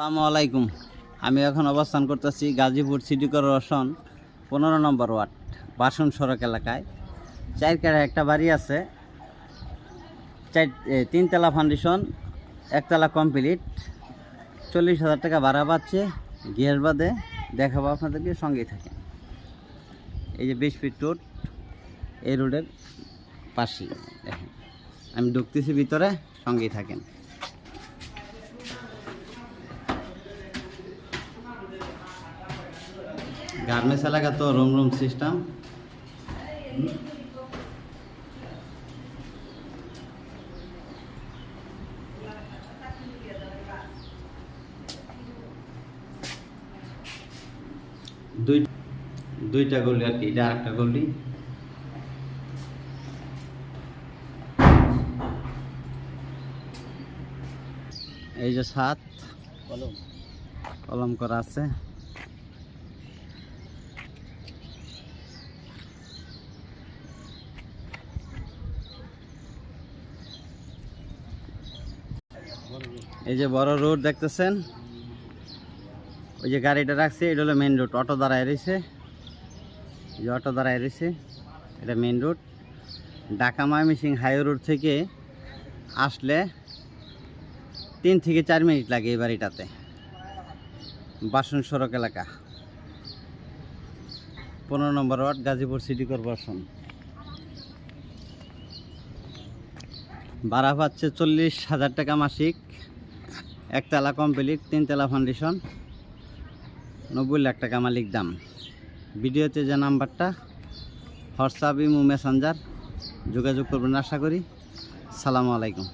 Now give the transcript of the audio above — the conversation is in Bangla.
আসসালামু আলাইকুম। আমি এখন অবস্থান করতেছি গাজীপুর সিটি কর্পোরেশন পনেরো নম্বর ওয়ার্ড, বাসন সড়ক এলাকায়। চার কাড়া একটা বাড়ি আছে, চার তিনতলা ফাউন্ডেশন একতলা কমপ্লিট চল্লিশ হাজার টাকা ভাড়া পাচ্ছে, গিয়ার বাদে দেখাবো আপনাদেরকে, সঙ্গেই থাকেন। এই যে বিশ ফিট রোড এই রোডের দেখেন। আমি ঢুকতেছি ভিতরে, সঙ্গেই থাকেন। গার্মেন্টস এলাকা তো রুম রুম সিস্টেম। দুই দুইটা গলি আর কি, এটা আরেকটা গলি এই যে সাত কলম। কলম করা আছে। এই যে বড় রোড দেখতেছেন? ওই যে গাড়িটা রাখছে, এটা হলো মেন রোড অটো দাঁড়ায় রয়েছে। যে অটো দাঁড়ায় রয়েছে, এটা main road Dhaka Mymensingh highway road থেকে আসলে তিন থেকে চার মিনিট লাগে এই বাড়িটাতে। বাসন সড়ক এলাকা। পনেরো number ward, Gazipur city corporation. ভাড়া পাচ্ছে চল্লিশ হাজার টাকা মাসিক। একতলা কমপ্লিট তিনতলা ফাউন্ডেশন নব্বই লাখ টাকা মালিক দাম। ভিডিওতে যে নাম্বারটা হোয়াটসঅ্যাপ ইমো মেসেঞ্জার যোগাযোগ করবেন আশা করি। সালামু আলাইকুম।